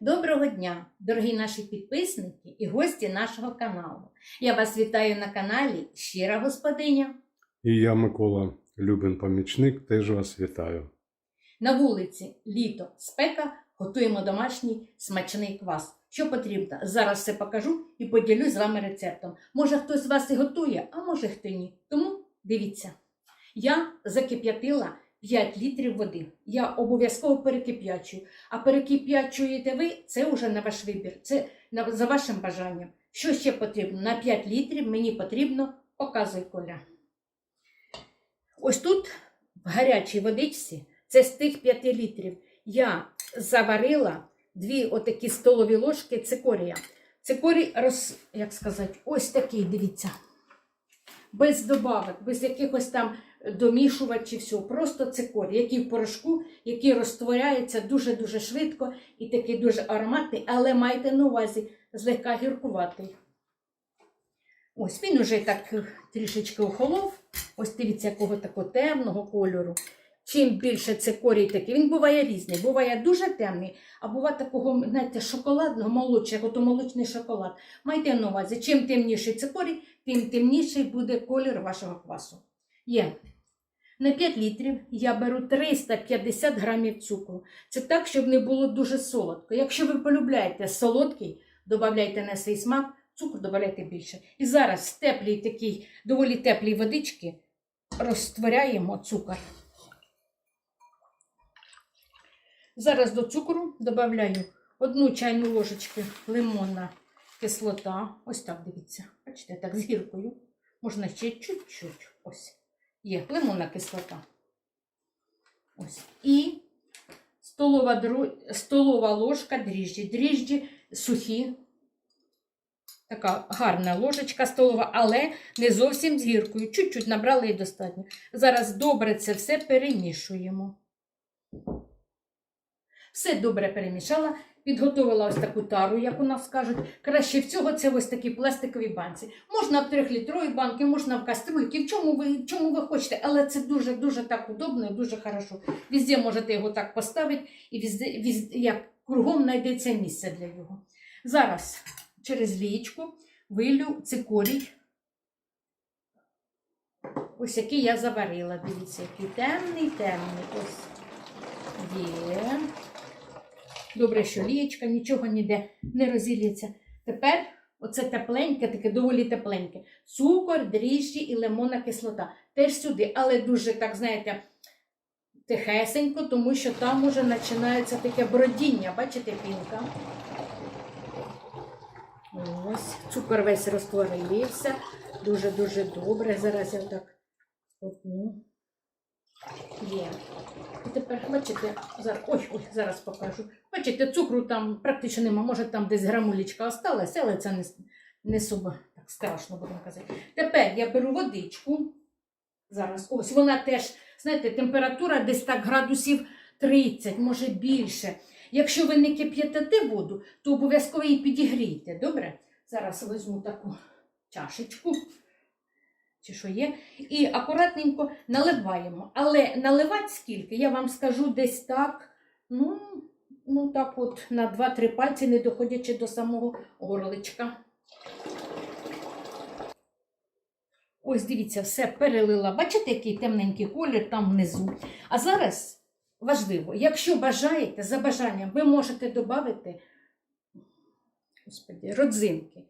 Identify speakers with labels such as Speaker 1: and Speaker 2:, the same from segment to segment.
Speaker 1: Доброго дня, дорогі наші підписники і гості нашого каналу. Я вас вітаю на каналі Щира Господиня.
Speaker 2: І я, Микола Любин помічник, теж вас вітаю.
Speaker 1: На вулиці літо, спека, готуємо домашній смачний квас. Що потрібно? Зараз все покажу і поділюсь з вами рецептом. Може хтось з вас і готує, а може хто ні. Тому дивіться. Я закип'ятила 5 літрів води. Я обов'язково перекип'ячую. А перекип'ячуєте ви, це вже на ваш вибір, це за вашим бажанням. Що ще потрібно? На 5 літрів мені потрібно, показуй Коля. Ось тут в гарячій водичці, це з тих 5 літрів, я заварила дві отакі столові ложки цикорія. Цикорій роз, як сказати, ось такий, дивіться. Без добавок, без якихось там домішувачів, всього. Просто цикорій, який в порошку, який розтворяється дуже-дуже швидко і такий дуже ароматний, але майте на увазі, злегка гіркуватий. Ось він уже так трішечки охолов. Ось дивіться, якого такого темного кольору. Чим більше цикорій такий, він буває різний. Буває дуже темний, а буває такого, знаєте, шоколадного, молодшого, то молочний шоколад. Майте на увазі, чим темніший цикорій, тим темніший буде колір вашого квасу. Є. На 5 літрів я беру 350 грамів цукру. Це так, щоб не було дуже солодко. Якщо ви полюбляєте солодкий, додавайте на свій смак, цукру додавайте більше. І зараз в теплій такій, доволі теплій водичці розтворяємо цукор. Зараз до цукру додаю одну чайну ложечку лимонна кислота. Ось так дивіться. Бачите, так з гіркою. Можна ще чуть-чуть. Ось. Є лимонна кислота. Ось. І столова, столова ложка дріжджі. Дріжджі сухі. Така гарна ложечка столова, але не зовсім з гіркою. Чуть-чуть набрали і достатньо. Зараз добре це все перемішуємо. Все добре перемішала, підготувала ось таку тару, як у нас кажуть. Краще всього це ось такі пластикові банці. Можна в трьохлітровій банки, можна в каструльки, в чому ви, чому ви хочете, але це дуже-дуже так удобно і дуже хорошо. Візде можете його так поставити і візде, візде, як кругом знайдеться місце для його. Зараз через лієчку вилю цикорій. Ось який я заварила. Дивіться, який темний, темний. Ось є. Добре, що лієчка, нічого ніде не розілється. Тепер оце тепленьке, таке доволі тепленьке. Цукор, дріжджі і лимонна кислота. Теж сюди, але дуже, так, знаєте, тихесенько, тому що там уже починається таке бродіння. Бачите, пінка? Ось, цукор весь розтворився. Дуже-дуже добре. Зараз я так. Є. Тепер, бачите, зараз, ой, ой, зараз покажу. Бачите, цукру там практично нема, може там десь грамулічка осталася, але це не, не суба так страшно, будемо казати. Тепер я беру водичку. Зараз, ось, вона теж, знаєте, температура десь так градусів 30, може більше. Якщо ви не кип'ятите воду, то обов'язково її підігрійте. Добре? Зараз візьму таку чашечку чи що є, і акуратненько наливаємо. Але наливати скільки, я вам скажу десь так, ну, ну так от на 2-3 пальці, не доходячи до самого горличка. Ось дивіться, все перелила. Бачите, який темненький колір там внизу. А зараз важливо, якщо бажаєте, за бажанням, ви можете додати господи, родзинки.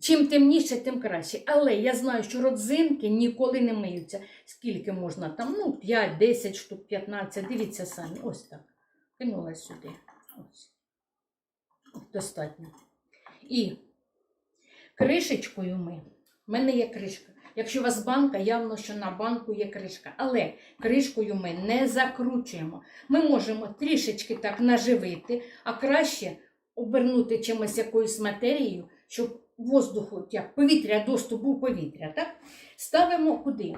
Speaker 1: Чим темніше, тим краще. Але я знаю, що родзинки ніколи не миються. Скільки можна там? Ну, 5, 10 штук, 15. Дивіться самі. Ось так. Кинула сюди. Ось. Достатньо. І кришечкою ми. У мене є кришка. Якщо у вас банка, явно, що на банку є кришка. Але кришкою ми не закручуємо. Ми можемо трішечки так наживити, а краще обернути чимось якоюсь матерією, щоб воздуху, як повітря, доступ був повітря. Так? Ставимо куди?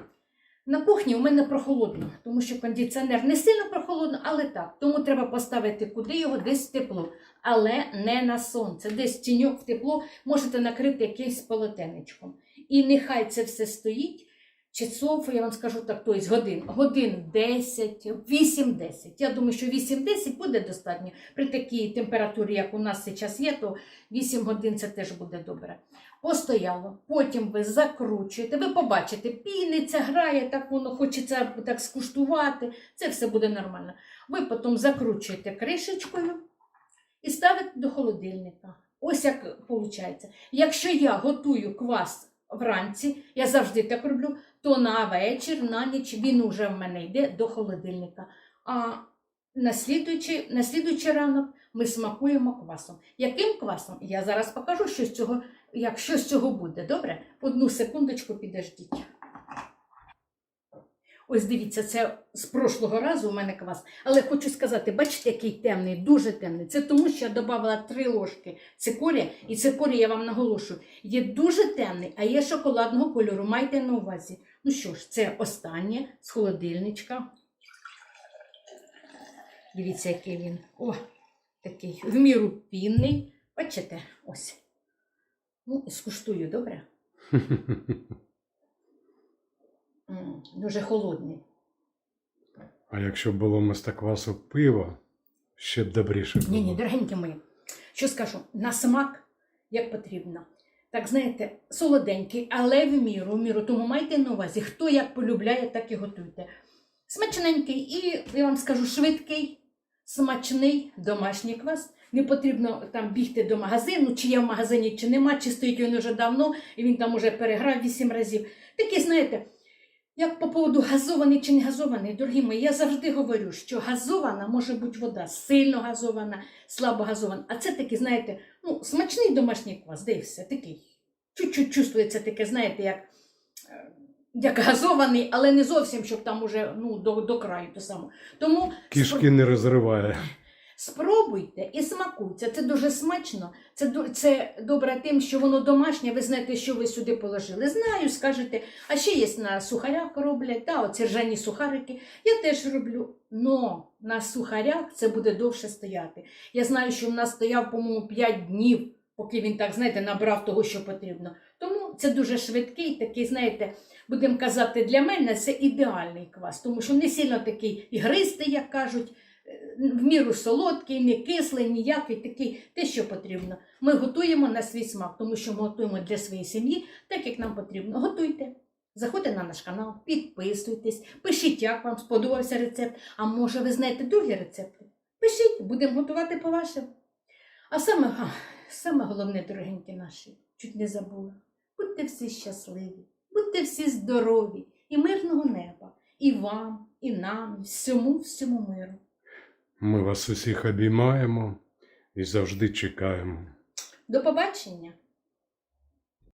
Speaker 1: На кухні у мене прохолодно, тому що кондиціонер не сильно прохолодно, але так. Тому треба поставити куди його десь в тепло, але не на сонце. Десь тіньок в тепло можете накрити якимось полотенечком. І нехай це все стоїть часов, я вам скажу так, тобто годин, годин 10, 8-10. Я думаю, що 8-10 буде достатньо. При такій температурі, як у нас зараз є, то 8 годин це теж буде добре. Постояло, потім ви закручуєте, ви побачите, піниться, грає, так воно хочеться так скуштувати, це все буде нормально. Ви потім закручуєте кришечкою і ставите до холодильника. Ось як виходить. Якщо я готую квас вранці, я завжди так роблю, то на вечір, на ніч він уже в мене йде до холодильника. А на слідуючий, на слідуючий ранок ми смакуємо квасом. Яким квасом? Я зараз покажу, що з цього, якщо з цього буде. Добре? Одну секундочку підождіть. Ось дивіться, це з прошлого разу у мене квас. Але хочу сказати, бачите, який темний, дуже темний. Це тому, що я додавала три ложки цикорія, і цикорій, я вам наголошую, є дуже темний, а є шоколадного кольору. Майте на увазі. Ну що ж, це останнє з холодильничка. Дивіться, який він. О, такий в міру пінний. Бачите, ось. Ну, скуштую, добре? Дуже холодний.
Speaker 2: А якщо було вместо квасу пиво, ще б добріше було.
Speaker 1: Ні, ні, дорогенькі мої. Що скажу? На смак як потрібно. Так, знаєте, солоденький, але в міру, в міру. Тому майте на увазі, хто як полюбляє, так і готуйте. Смачненький і, я вам скажу, швидкий, смачний домашній квас. Не потрібно там бігти до магазину, чи є в магазині, чи нема, чи стоїть він вже давно, і він там уже переграв вісім разів. Такий, знаєте, як по поводу газований чи не газований, дорогі мої, я завжди говорю, що газована може бути вода, сильно газована, слабо газована. А це такий, знаєте, ну, смачний домашній квас, де все, такий. Чуть-чуть чувствується таке, знаєте, як, е, як газований, але не зовсім, щоб там уже ну, до, до краю то саме. Тому
Speaker 2: Кішки не розриває.
Speaker 1: Спробуйте і смакуйте. Це дуже смачно. Це, це добре тим, що воно домашнє, ви знаєте, що ви сюди положили. Знаю, скажете, а ще є на сухарях роблять, та, оці ржані сухарики. Я теж роблю. Но на сухарях це буде довше стояти. Я знаю, що в нас стояв, по-моєму, 5 днів, поки він так, знаєте, набрав того, що потрібно. Тому це дуже швидкий, такий, знаєте, будемо казати, для мене це ідеальний квас, тому що не сильно такий ігристий, як кажуть в міру солодкий, не кислий, ніякий такий, те, що потрібно. Ми готуємо на свій смак, тому що ми готуємо для своєї сім'ї, так як нам потрібно. Готуйте. Заходьте на наш канал, підписуйтесь, пишіть, як вам сподобався рецепт. А може, ви знаєте другі рецепти? Пишіть, будемо готувати по вашим. А саме, саме головне, дорогенькі наші, чуть не забула. Будьте всі щасливі, будьте всі здорові і мирного неба. І вам, і нам, і всьому, всьому миру.
Speaker 2: Ми вас усіх обіймаємо і завжди чекаємо.
Speaker 1: До побачення!